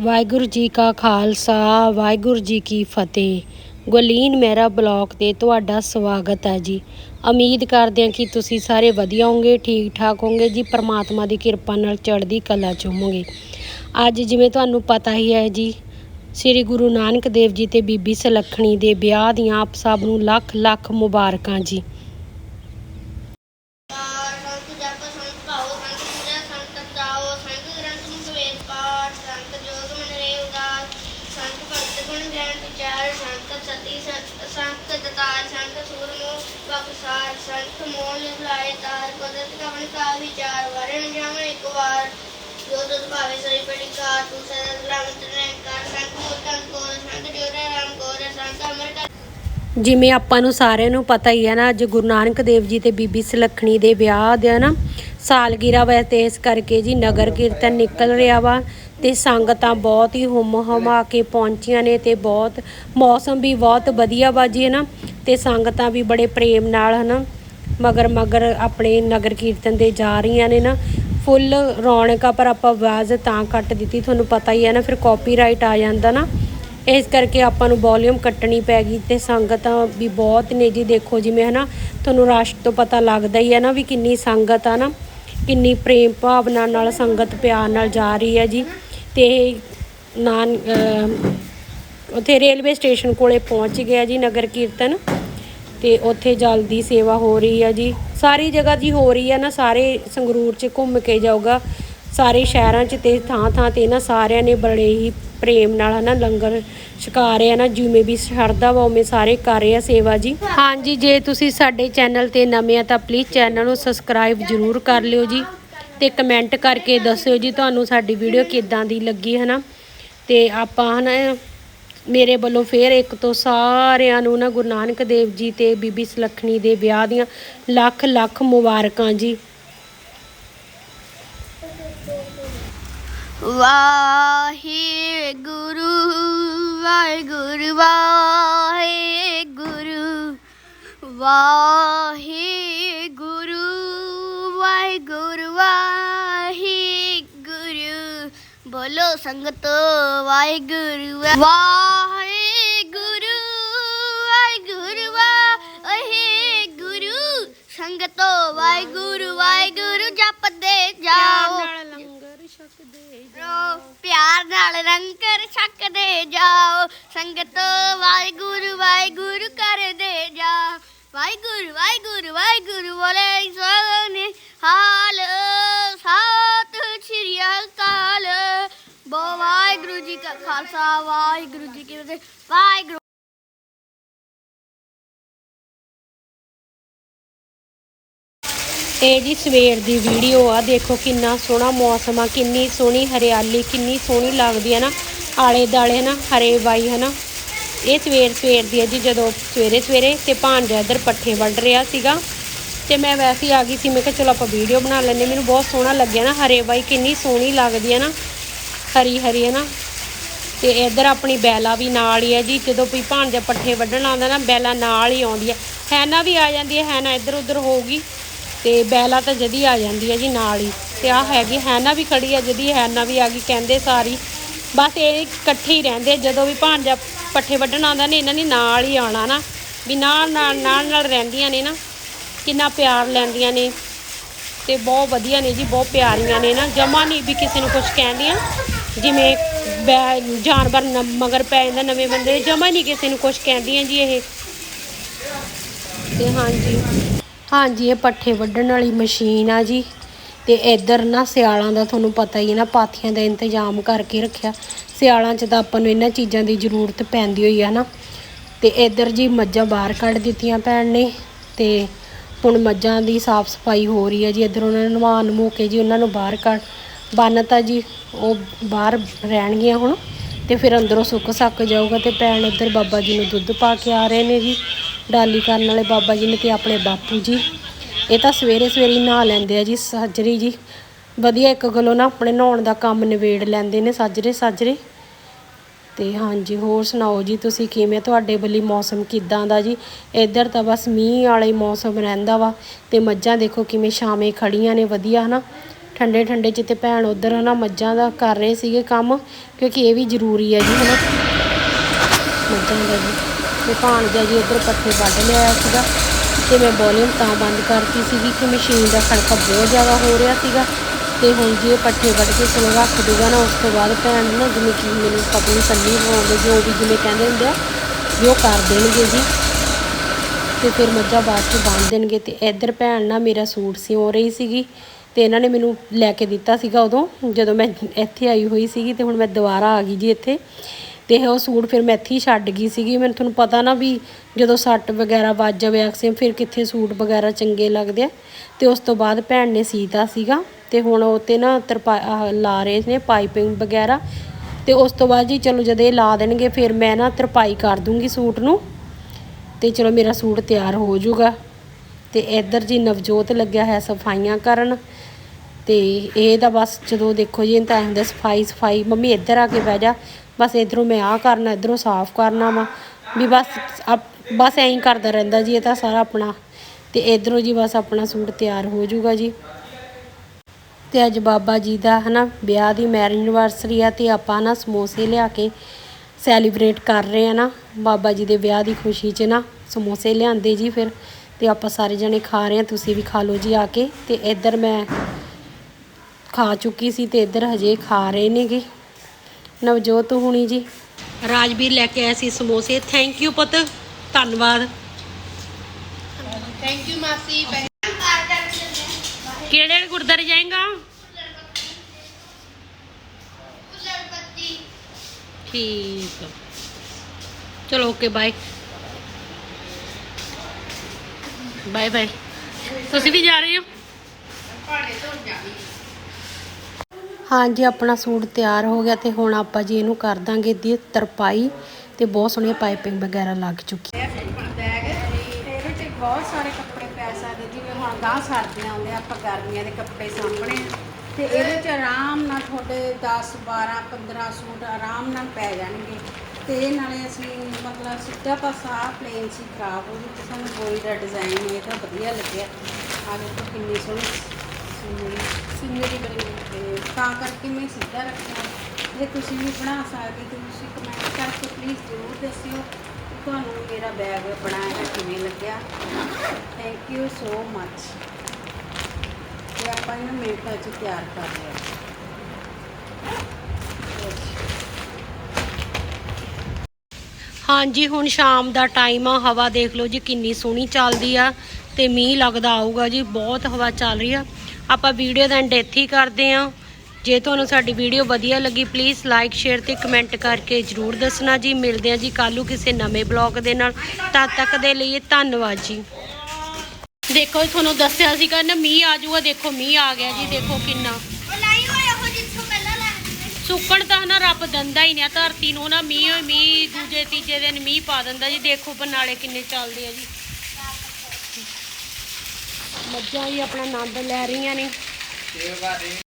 ਵਾਹਿਗੁਰੂ ਜੀ ਕਾ ਖਾਲਸਾ, ਵਾਹਿਗੁਰੂ ਜੀ ਕੀ ਫਤਿਹ। ਗੁਲੀਨ ਮਹਿਰਾ ਬਲਾਕ ਤੇ ਤੁਹਾਡਾ ਸਵਾਗਤ ਹੈ ਜੀ। ਉਮੀਦ ਕਰਦੇ ਹਾਂ ਕਿ ਤੁਸੀਂ ਸਾਰੇ ਵਧੀਆ ਹੋਵੋਗੇ ਠੀਕ ਠਾਕ ਹੋਵੋਗੇ ਜੀ, ਪਰਮਾਤਮਾ ਦੀ ਕਿਰਪਾ ਨਾਲ ਚੜ੍ਹਦੀ ਕਲਾ ਚ ਹੋਵੋਗੇ। ਅੱਜ ਜਿਵੇਂ ਤੁਹਾਨੂੰ ਪਤਾ ਹੀ ਹੈ ਜੀ, ਸ੍ਰੀ ਗੁਰੂ ਨਾਨਕ ਦੇਵ ਜੀ ਤੇ ਬੀਬੀ ਸੁਲੱਖਣੀ ਦੇ ਵਿਆਹ ਦੀਆਂ ਆਪ ਸਭ ਨੂੰ ਲੱਖ ਲੱਖ ਮੁਬਾਰਕਾਂ ਜੀ ਪਾਠ ਸੰਤ ਜਪ ਸੰਤ ਭਾਉ ਸੰਤ ਪੂਜਾ ਸੰਤ ਚਾਓ ਸੰਤ ਗ੍ਰੰਥ ਮੁਖ ਵੇਦ ਪਾਠ ਸੰਤ ਜੋਗ ਮਨ ਰੇ ਉਦਾਸ ਸੰਤ ਭਗਤ ਗੁਣ ਗਿਆਨ ਸਤੀ ਸੰਤ ਦਤਾਰ, ਸੰਤ ਸੂਰਮੋ ਬਖਸਾਰ ਸੰਤ ਮੋਲ ਲਾਏ ਤਾਰ, ਕੁਦਰਤ ਕਵਨ ਕਾ ਵਿਚਾਰ ਵਰਨ ਜਾਵ ਇੱਕ ਵਾਰ। ਜੋ ਤੁਧ ਭਾਵੇ ਸਰੀ ਪੜੀ ਕਾਰ, ਤੂੰ ਸਦਾ ਸਲਾਮਤ ਰਹਿ ਕਰ ਸੰਤ ਮੂਰਤਨ ਕੋਰ, ਸੰਤ ਜੋਰੇ ਰਾਮ ਕੋਰ, ਸੰਤ ਅਮਰ ਕਰ ਜਿਵੇਂ ਆਪਾਂ ਨੂੰ ਸਾਰਿਆਂ ਨੂੰ ਪਤਾ ਹੀ ਹੈ ਨਾ, ਅੱਜ ਗੁਰੂ ਨਾਨਕ ਦੇਵ ਜੀ ਤੇ ਬੀਬੀ ਸੁਲੱਖਣੀ ਦੇ ਵਿਆਹ ਦਾ ਨਾ ਸਾਲਗਿਰਾ ਵਾ ਤੇ ਇਸ ਕਰਕੇ ਜੀ ਨਗਰ ਕੀਰਤਨ ਨਿਕਲ ਰਿਹਾ ਵਾ। ਤੇ ਸੰਗਤਾਂ ਬਹੁਤ ਹੀ ਹੁਮ ਹਮਾ ਕੇ ਪਹੁੰਚੀਆਂ ਨੇ ਤੇ ਬਹੁਤ, ਮੌਸਮ ਵੀ ਬਹੁਤ ਵਧੀਆ ਬਾਜ਼ੀ ਹੈ ਨਾ ਤੇ ਸੰਗਤਾਂ ਵੀ ਬੜੇ ਪ੍ਰੇਮ ਨਾਲ, ਹਨਾ? ਮਗਰ ਮਗਰ ਆਪਣੇ ਨਗਰ ਕੀਰਤਨ ਦੇ ਜਾ ਰਹੀਆਂ ਨੇ ਨਾ। ਫੁੱਲ ਰੌਣਕ ਆ, ਪਰ ਆਪਾਂ ਆਵਾਜ਼ ਤਾਂ ਕੱਟ ਦਿੱਤੀ, ਤੁਹਾਨੂੰ ਪਤਾ ਹੀ ਹੈ ਨਾ, ਫਿਰ ਕਾਪੀਰਾਈਟ ਆ ਜਾਂਦਾ ਨਾ। ਇਸ ਕਰਕੇ ਆਪਾਂ ਨੂੰ ਵੋਲਿਊਮ ਕੱਟਣੀ ਪੈ ਗਈ ਤੇ ਸੰਗਤਾਂ ਵੀ ਬਹੁਤ ਨੇ ਜੀ, ਦੇਖੋ ਜਿਵੇਂ, ਹਨਾ? ਤੁਹਾਨੂੰ ਰਸ਼ ਤੋਂ ਪਤਾ ਲੱਗਦਾ ਹੀ ਹੈ ਨਾ ਵੀ ਕਿੰਨੀ ਸੰਗਤ ਆ ਨਾ। ਕਿੰਨੀ ਪ੍ਰੇਮ ਭਾਵਨਾ ਨਾਲ ਸੰਗਤ ਪਿਆਰ ਨਾਲ ਜਾ ਰਹੀ ਹੈ ਜੀ। ਤੇ ਇਹ ਨਾਨ ਉੱਥੇ ਰੇਲਵੇ ਸਟੇਸ਼ਨ ਕੋਲੇ ਪਹੁੰਚ ਗਿਆ ਜੀ ਨਗਰ ਕੀਰਤਨ। ਤੇ ਉੱਥੇ ਜਲਦੀ ਸੇਵਾ ਹੋ ਰਹੀ ਆ ਜੀ। ਸਾਰੀ ਜਗ੍ਹਾ ਜੀ ਹੋ ਰਹੀ ਆ ਨਾ, ਸਾਰੇ ਸੰਗਰੂਰ 'ਚ ਘੁੰਮ ਕੇ ਜਾਊਗਾ। ਸਾਰੇ ਸ਼ਹਿਰਾਂ 'ਚ ਤੇ ਥਾਂ ਥਾਂ ਤੇ ਨਾ ਸਾਰਿਆਂ ਨੇ ਬੜੇ ਹੀ ਪ੍ਰੇਮ ਨਾਲ ਹਨਾ, ਲੰਗਰ ਛਕਾ ਰਹੇ ਆ ਨਾ, ਜਿਵੇਂ ਵੀ ਸ਼ਰਧਾ ਵਾ, ਉਵੇਂ ਸਾਰੇ ਕਰ ਰਹੇ ਆ ਸੇਵਾ ਜੀ। ਹਾਂਜੀ, ਜੇ ਤੁਸੀਂ ਸਾਡੇ ਚੈਨਲ ਤੇ ਨਵੇਂ ਆ ਤਾਂ ਪਲੀਜ਼ ਚੈਨਲ ਨੂੰ ਸਬਸਕ੍ਰਾਈਬ ਜ਼ਰੂਰ ਕਰ ਲਿਓ ਜੀ। ਤੇ ਕਮੈਂਟ ਕਰਕੇ ਦੱਸਿਓ ਜੀ ਤੁਹਾਨੂੰ ਸਾਡੀ ਵੀਡੀਓ ਕਿੱਦਾਂ ਦੀ ਲੱਗੀ, ਹਨਾ? ਤੇ ਆਪਾਂ, ਹਨਾ, ਮੇਰੇ ਵੱਲੋਂ ਫੇਰ ਇੱਕ ਤੋਂ ਸਾਰਿਆਂ ਨੂੰ ਨਾ ਗੁਰੂ ਨਾਨਕ ਦੇਵ ਜੀ ਤੇ ਬੀਬੀ ਸੁਲੱਖਣੀ ਦੇ ਵਿਆਹ ਦੀਆਂ ਲੱਖ ਲੱਖ ਮੁਬਾਰਕਾਂ ਜੀ। ਵਾਹਿਗੁਰੂ ਵਾਹਿਗੁਰੂ ਵਾਹਿਗੁਰੂ ਵਾਹਿਗੁਰੂ। ਵਾਹਿਗੁਰੂ ਵਾਹਿਗੁਰੂ। ਬੋਲੋ ਸੰਗਤ ਵਾਹਿਗੁਰੂ ਵਾਹਿਗੁਰੂ ਵਾਹਿਗੁਰੂ ਵਾਹਿਗੁਰੂ। ਸੰਗਤੋ ਵਾਹਿਗੁਰੂ ਵਾਹਿਗੁਰੂ ਜਪਦੇ ਜਾਓ। ਪਿਆਰ ਨਾਲ ਰੰਗਰ ਛਕਦੇ ਜਾਓ। ਸੰਗਤ ਵਾਹਿਗੁਰੂ ਵਾਹਿਗੁਰੂ ਕਰਦੇ ਜਾ ਵਾਹਿਗੁਰੂ ਵਾਹਿਗੁਰੂ ਵਾਹਿਗੁਰੂ ਬੋਲੇ ਕਾ ਖਾਲਸਾ, ਵਾਹਿਗੁਰੂ ਜੀ ਕੀ ਫਤਿਹ। ਵਾਹਿਗੁਰੂ। ਇਹ ਜੀ ਸਵੇਰ ਦੀ ਵੀਡੀਓ ਆ, ਦੇਖੋ ਕਿੰਨਾ ਸੋਹਣਾ ਮੌਸਮ ਆ, ਕਿੰਨੀ ਸੋਹਣੀ ਹਰਿਆਲੀ, ਕਿੰਨੀ ਸੋਹਣੀ ਲੱਗਦੀ ਆ ਨਾ ਆਲੇ ਦਾਲੇ ਨਾ ਹਰੇ ਬਾਈ ਹਨਾ। ਇਹ ਸਵੇਰ ਸਵੇਰ ਦੀ ਆ ਜੀ, ਜਦੋਂ ਸਵੇਰੇ ਸਵੇਰੇ ਤੇ ਭਾਂਜਾ ਇੱਧਰ ਪੱਠੇ ਵੱਢ ਰਿਹਾ ਸੀਗਾ। ਤੇ ਮੈਂ ਵੈਸੇ ਆ ਗਈ ਸੀ, ਮੈਂ ਕਿਹਾ ਚਲੋ ਆਪਾਂ ਵੀਡੀਓ ਬਣਾ ਲੈਂਦੇ ਮੈਨੂੰ ਬਹੁਤ ਸੋਹਣਾ ਲੱਗਿਆ ਨਾ, ਹਰੇ ਬਾਈ ਕਿੰਨੀ ਸੋਹਣੀ ਲੱਗਦੀ ਹੈ ਨਾ ਹਰੀ ਹਰੀ ਹੈ ਨਾ ਤੇ ਇੱਧਰ ਆਪਣੀ ਬੈਲਾ ਵੀ ਨਾਲ ਹੀ ਹੈ ਜੀ, ਜਦੋਂ ਕੋਈ ਭਾਂਜਾ ਪੱਠੇ ਵੱਢਣ ਆਉਂਦਾ ਨਾ, ਬੈਲਾ ਨਾਲ ਹੀ ਆਉਂਦੀ ਹੈ। ਹੈਨਾ ਵੀ ਆ ਜਾਂਦੀ ਹੈ, ਹੈਨਾ ਇੱਧਰ ਉੱਧਰ ਹੋਊਗੀ, ਤੇ ਬੈਲਾ ਤਾਂ ਜਦੀ ਆ ਜਾਂਦੀ ਹੈ ਜੀ ਨਾਲ ਹੀ। ਤੇ ਆ ਹੈਗੀ, ਹੈਨਾ ਵੀ ਖੜੀ ਹੈ ਜਦੀ, ਹੈਨਾ ਵੀ ਆ ਗਈ, ਕਹਿੰਦੇ ਸਾਰੀ। ਬਸ ਇਹ ਇਕੱਠੇ ਹੀ ਰਹਿੰਦੇ ਜਦੋਂ ਵੀ ਭਾਂਜਾ ਪੱਠੇ ਵੱਢਣ ਆਉਂਦਾ ਨੇ, ਇਹਨਾਂ ਨੇ ਨਾਲ ਹੀ ਆਉਣਾ ਨਾ। ਵੀ ਨਾਲ ਨਾਲ ਨਾਲ ਨਾਲ ਰਹਿੰਦੀਆਂ ਨੇ ਨਾ, ਕਿੰਨਾ ਪਿਆਰ ਲੈਂਦੀਆਂ ਨੇ। ਤੇ ਬਹੁਤ ਵਧੀਆ ਨੇ ਜੀ, ਬਹੁਤ ਪਿਆਰੀਆਂ ਨੇ ਨਾ। ਜਮਾ ਨਹੀਂ ਵੀ ਕਿਸੇ ਨੂੰ ਕੁਝ ਕਹਿੰਦੀਆਂ, ਜਿਵੇਂ ਜਾਨਵਰ ਮਗਰ ਪੈ ਜਾਂਦਾ ਨਵੇਂ ਬੰਦੇ ਜਮਾ ਨਹੀਂ ਕਿਸੇ ਨੂੰ ਕੁਝ ਕਹਿੰਦੀਆਂ ਜੀ ਇਹ। ਤੇ ਹਾਂਜੀ। ਹਾਂਜੀ, ਇਹ ਪੱਠੇ ਵੱਢਣ ਵਾਲੀ ਮਸ਼ੀਨ ਆ ਜੀ। ਤੇ ਇੱਧਰ ਨਾ ਸਿਆਲਾਂ ਦਾ ਤੁਹਾਨੂੰ ਪਤਾ ਹੀ ਹੈ ਨਾ, ਪਾਥੀਆਂ ਦਾ ਇੰਤਜ਼ਾਮ ਕਰਕੇ ਰੱਖਿਆ। ਸਿਆਲਾਂ 'ਚ ਤਾਂ ਆਪਾਂ ਨੂੰ ਇਹਨਾਂ ਚੀਜ਼ਾਂ ਦੀ ਜ਼ਰੂਰਤ ਪੈਂਦੀ ਹੋਈ ਆ ਨਾ। ਤੇ ਇੱਧਰ ਜੀ ਮੱਝਾਂ ਬਾਹਰ ਕੱਢ ਦਿੱਤੀਆਂ ਭੈਣ ਨੇ। ਤੇ ਹੁਣ ਮੱਝਾਂ ਦੀ ਸਾਫ਼ ਸਫ਼ਾਈ ਹੋ ਰਹੀ ਹੈ ਜੀ। ਇੱਧਰ ਉਹਨਾਂ ਨੂੰ ਨਵਾ ਨਮੂ ਕੇ ਜੀ ਉਹਨਾਂ ਨੂੰ ਬਾਹਰ ਕੱਢ ਬੰਨਤਾ ਜੀ, ਉਹ ਬਾਹਰ ਰਹਿਣਗੀਆਂ ਹੁਣ ਤੇ ਫਿਰ ਅੰਦਰੋਂ ਸੁੱਕ ਸੱਕ ਜਾਊਗਾ ਤੇ ਭੈਣ ਇੱਧਰ ਬਾਬਾ ਜੀ ਨੂੰ ਦੁੱਧ ਪਾ ਕੇ ਆ ਰਹੇ ਨੇ ਜੀ। ਡਾਲੀ ਕਰਨ ਵਾਲੇ ਬਾਬਾ ਜੀ ਨੇ ਤੇ ਆਪਣੇ ਬਾਪੂ ਜੀ। ਇਹ ਤਾਂ ਸਵੇਰੇ ਸਵੇਰੇ ਨਹਾ ਲੈਂਦੇ ਆ ਜੀ, ਸਾਜਰੀ ਜੀ। ਵਧੀਆ ਇੱਕ ਗੱਲੋਂ ਨਾ ਆਪਣੇ ਨਹਾਉਣ ਦਾ ਕੰਮ ਨਿਬੇੜ ਲੈਂਦੇ ਨੇ ਸਾਜਰੇ ਸਾਜਰੇ। ਤੇ ਹਾਂਜੀ, ਹੋਰ ਸੁਣਾਓ ਜੀ, ਤੁਸੀਂ ਕਿਵੇਂ? ਤੁਹਾਡੇ ਵੱਲੀ ਮੌਸਮ ਕਿਦਾਂ ਦਾ ਜੀ? ਇੱਧਰ ਤਾਂ ਬਸ ਮੀਂਹ ਵਾਲਾ ਹੀ ਮੌਸਮ ਰਹਿੰਦਾ ਵਾ ਤੇ ਮੱਝਾਂ ਦੇਖੋ ਕਿਵੇਂ ਛਾਵੇਂ ਖੜੀਆਂ ਨੇ, ਵਧੀਆ ਹਨਾ? ਠੰਡੇ ਠੰਡੇ ਚ ਤੇ ਭੈਣ ਉਧਰ ਨਾ, ਮੱਝਾਂ ਦਾ ਕਰ ਰਹੇ ਸੀਗੇ ਕੰਮ, ਕਿਉਂਕਿ ਇਹ ਵੀ ਜ਼ਰੂਰੀ ਹੈ ਜੀ, ਹਨਾ? ਮੱਝਾਂ ਦਾ ਜੀ। ਤੇ ਭਾਣਜਾ ਜੀ ਉਧਰ ਪੱਠੇ ਵੱਢ ਲਿਆਇਆ ਸੀਗਾ, ਤੇ ਮੈਂ ਵੋਲੀਅਮ ਤਾਂ ਬੰਦ ਕਰਤੀ ਸੀਗੀ ਕਿ ਮਸ਼ੀਨ ਦਾ ਖੜਕਾ ਬਹੁਤ ਜ਼ਿਆਦਾ ਹੋ ਰਿਹਾ ਸੀਗਾ। ਤੇ ਹੁਣ ਜੀ ਇਹ ਪੱਠੇ ਵੱਢ ਕੇ ਚਲੋ ਰੱਖ ਦੂਗਾ ਨਾ, ਉਸ ਤੋਂ ਬਾਅਦ ਭੈਣ ਨਾ ਜਿਵੇਂ ਕਿ ਮੈਨੂੰ ਪਤਲੀ ਸੰਨੀ ਪਾਉਂਦੇ ਜੋ ਵੀ ਜਿਵੇਂ ਕਹਿੰਦੇ ਹੁੰਦੇ ਆ, ਵੀ ਉਹ ਕਰ ਦੇਣਗੇ ਜੀ। ਤੇ ਫਿਰ ਮੱਝਾਂ ਬਾਅਦ ਚ ਬੰਨ ਦੇਣਗੇ। ਤੇ ਇੱਧਰ ਭੈਣ ਨਾ ਮੇਰਾ ਸੂਟ ਸਿਉਂ ਰਹੀ ਸੀਗੀ। ਤੇ ਇਹਨਾਂ ਨੇ ਮੈਨੂੰ ਲੈ ਕੇ ਦਿੱਤਾ ਸੀਗਾ ਉਦੋਂ, ਜਦੋਂ ਮੈਂ ਇੱਥੇ ਆਈ ਹੋਈ ਸੀਗੀ ਤੇ ਹੁਣ ਮੈਂ ਦੁਬਾਰਾ ਆ ਗਈ ਜੀ ਇੱਥੇ। ਤੇ ਉਹ ਸੂਟ ਫਿਰ ਮੈਂ ਇੱਥੇ ਹੀ ਛੱਡ ਗਈ ਸੀਗੀ। ਮੈਨੂੰ ਤੁਹਾਨੂੰ ਪਤਾ ਨਾ ਵੀ ਜਦੋਂ ਸੱਟ ਵਗੈਰਾ ਵੱਜ ਜਾਵੇ ਅਕਸਰ ਫਿਰ ਕਿੱਥੇ ਸੂਟ ਵਗੈਰਾ ਚੰਗੇ ਲੱਗਦੇ ਆ। ਤੇ ਉਸ ਤੋਂ ਬਾਅਦ ਭੈਣ ਨੇ ਸੀਤਾ ਸੀਗਾ ਤੇ ਹੁਣ ਉਹ ਤੇ ਨਾ ਤਰਪਾ ਲਾ ਰਹੇ ਨੇ ਪਾਈਪਿੰਗ ਵਗੈਰਾ। ਤੇ ਉਸ ਤੋਂ ਬਾਅਦ ਜੀ ਚਲੋ ਜਦ ਇਹ ਲਾ ਦੇਣਗੇ, ਫਿਰ ਮੈਂ ਨਾ ਤਰਪਾਈ ਕਰ ਦੂੰਗੀ ਸੂਟ ਨੂੰ। ਤੇ ਚਲੋ ਮੇਰਾ ਸੂਟ ਤਿਆਰ ਹੋ ਜਾਊਗਾ। ਤੇ ਇੱਧਰ ਜੀ ਨਵਜੋਤ ਲੱਗਿਆ ਹੈ ਸਫਾਈਆਂ ਕਰਨ। ਤੇ ਇਹ ਤਾਂ ਬਸ ਜਦੋਂ ਦੇਖੋ ਜੀ ਤਾਂ ਐਂ ਹੁੰਦਾ ਸਫ਼ਾਈ ਸਫ਼ਾਈ। ਮੰਮੀ ਇੱਧਰ ਆ ਕੇ ਬਹਿ ਜਾ। ਬਸ ਇਧਰੋਂ ਮੈਂ ਆਹ ਕਰਨਾ, ਇਧਰੋਂ ਸਾਫ਼ ਕਰਨਾ ਵਾ। ਵੀ ਬਸ ਅਪ- ਬਸ ਐਂ ਹੀ ਕਰਦਾ ਰਹਿੰਦਾ ਜੀ, ਇਹ ਤਾਂ ਸਾਰਾ ਆਪਣਾ। ਤੇ ਇਧਰੋਂ ਜੀ ਬਸ ਆਪਣਾ ਸੂਟ ਤਿਆਰ ਹੋ ਜਾਊਗਾ ਜੀ। ਤੇ ਅੱਜ ਬਾਬਾ ਜੀ ਦਾ ਹਨਾ, ਵਿਆਹ ਦੀ ਮੈਰਿਜ ਐਨਵਰਸਰੀ ਆ ਤੇ ਆਪਾਂ ਨਾ ਸਮੋਸੇ ਲਿਆ ਕੇ ਸੈਲੀਬ੍ਰੇਟ ਕਰ ਰਹੇ ਆ ਨਾ। ਬਾਬਾ ਜੀ ਦੇ ਵਿਆਹ ਦੀ ਖੁਸ਼ੀ 'ਚ ਨਾ ਸਮੋਸੇ ਲਿਆਂਦੇ ਜੀ ਫਿਰ। ਤੇ ਆਪਾਂ ਸਾਰੇ ਜਣੇ ਖਾ ਰਹੇ ਆ, ਤੁਸੀਂ ਵੀ ਖਾ ਲਓ ਜੀ ਆ ਕੇ। ਤੇ ਇੱਧਰ ਮੈਂ ਖਾ ਚੁੱਕੀ ਸੀ ਤੇ ਇੱਧਰ ਹਜੇ ਖਾ ਰਹੇ ਨੇਗੇ। ਨਵਜੋਤ ਹੁਣੀ ਜੀ। ਰਾਜਵੀਰ ਲੈ ਕੇ ਆਇਆ ਸੀ ਸਮੋਸੇ। ਥੈਂਕ ਯੂ ਪੁੱਤ। ਧੰਨਵਾਦ। ਥੈਂਕ ਯੂ ਮਾਸੀ। ਕਿਹੜੇ ਗੁਰਦਾਰੇ ਜਾਏਗਾ? ਠੀਕ। ਚਲੋ ਓਕੇ ਬਾਏ ਬਾਏ ਬਾਏ ਤੁਸੀਂ ਵੀ ਜਾ ਰਹੇ ਹੋ। ਹਾਂਜੀ, ਆਪਣਾ ਸੂਟ ਤਿਆਰ ਹੋ ਗਿਆ ਤੇ ਹੁਣ ਆਪਾਂ ਜੀ ਇਹਨੂੰ ਕਰ ਦਾਂਗੇ ਦੀ ਤਰਪਾਈ ਤੇ ਬਹੁਤ ਸੋਹਣੀ ਪਾਈਪਿੰਗ ਵਗੈਰਾ ਲੱਗ ਚੁੱਕੀ ਬੈਗ ਇਹਦੇ ਚ ਬਹੁਤ ਸਾਰੇ ਕੱਪੜੇ ਪੈ ਸਕਦੇ ਜਿਵੇਂ ਹੁਣ ਗਾਂ ਸਰਦੀਆਂ ਆਉਂਦੇ ਆਪਾਂ ਗਰਮੀਆਂ ਦੇ ਕੱਪੜੇ ਸਾਂਭਣੇ ਆ। ਤੇ ਇਹਦੇ ਚ ਆਰਾਮ ਨਾਲ ਤੁਹਾਡੇ 10 12 15 ਸੂਟ ਆਰਾਮ ਨਾਲ ਪੈ ਜਾਣਗੇ। ਤੇ ਇਹ ਨਾਲੇ ਅਸੀਂ ਮਤਲਬ ਸਿੱਧਾ ਪਾਸਾ ਪਲੇਨ ਸੀ, ਖਰਾਬ ਹੋ ਗਈ ਤੇ ਸਾਨੂੰ ਬੋਰੀ ਦਾ ਡਿਜ਼ਾਈਨ ਇਹ ਤਾਂ ਵਧੀਆ ਲੱਗਿਆ। ਆ ਦੇਖੋ ਕਿੰਨੀ ਸੋਹਣੀ ਸੀਨਰੀ ਸੀਨਰੀ ਬਣੀ ਹੋਈ ਤੇ ਤਾਂ ਕਰਕੇ ਮੈਂ ਸਿੱਧਾ ਰੱਖਿਆ। ਜੇ ਤੁਸੀਂ ਵੀ ਬਣਾ ਸਕਦੇ, ਤੇ ਤੁਸੀਂ ਕਮੈਂਟ ਕਰਕੇ ਪਲੀਜ਼ ਜ਼ਰੂਰ ਦੱਸਿਓ ਤੁਹਾਨੂੰ ਮੇਰਾ ਬੈਗ ਬਣਾਇਆ ਕਿਵੇਂ ਲੱਗਿਆ। ਥੈਂਕ ਯੂ ਸੋ ਮੱਚ ਤੇ ਆਪਾਂ ਇਹਨੂੰ ਮਿੰਟਾਂ 'ਚ ਤਿਆਰ ਕਰ ਲਿਆ। ਹਾਂਜੀ, ਹੁਣ ਸ਼ਾਮ ਦਾ ਟਾਈਮ ਆ। ਹਵਾ ਦੇਖ ਲਓ ਜੀ, ਕਿੰਨੀ ਸੋਹਣੀ ਚੱਲਦੀ ਆ ਤੇ ਮੀਂਹ ਲੱਗਦਾ ਆਊਗਾ ਜੀ। ਬਹੁਤ ਹਵਾ ਚੱਲ ਰਹੀ ਆ। ਆਪਾਂ ਵੀਡੀਓ ਦਾ ਐਂਡ ਇੱਥੇ ਹੀ ਕਰਦੇ ਆ ਜੇ ਤੁਹਾਨੂੰ ਸਾਡੀ ਵੀਡੀਓ ਵਧੀਆ ਲੱਗੀ ਪਲੀਜ਼ ਲਾਈਕ ਸ਼ੇਅਰ ਤੇ ਕਮੈਂਟ ਕਰਕੇ ਜਰੂਰ ਦੱਸਣਾ ਜੀ। ਮਿਲਦੇ ਆ ਜੀ ਕੱਲ੍ਹ ਨੂੰ ਕਿਸੇ ਨਵੇਂ ਬਲੌਗ ਦੇ ਨਾਲ। ਤਦ ਤੱਕ ਦੇ ਲਈ ਧੰਨਵਾਦ ਜੀ। ਦੇਖੋ ਤੁਹਾਨੂੰ ਦੱਸਿਆ ਸੀਗਾ ਨਾ ਮੀਂਹ ਆ ਜਾਊਗਾ। ਦੇਖੋ ਮੀਂਹ ਆ ਗਿਆ ਜੀ। ਦੇਖੋ ਕਿੰਨਾ। ਸੁੱਕਣ ਤਾਂ ਨਾ ਰੱਬ ਦੰਦਾ ਹੀ ਨਹੀਂ ਧਰਤੀ ਨੂੰ ਨਾ ਮੀਂਹ ਮੀਂਹ ਦੂਜੇ ਤੀਜੇ ਦਿਨ ਮੀਂਹ ਪਾ ਦਿੰਦਾ ਜੀ। ਦੇਖੋ ਬਰਨਾਲੇ ਕਿੰਨੇ ਚੱਲਦੇ ਆ ਜੀ। ਮੱਝਾਂ ਵੀ ਆਪਣਾ ਆਨੰਦ ਲੈ ਰਹੀਆਂ ਨੇ।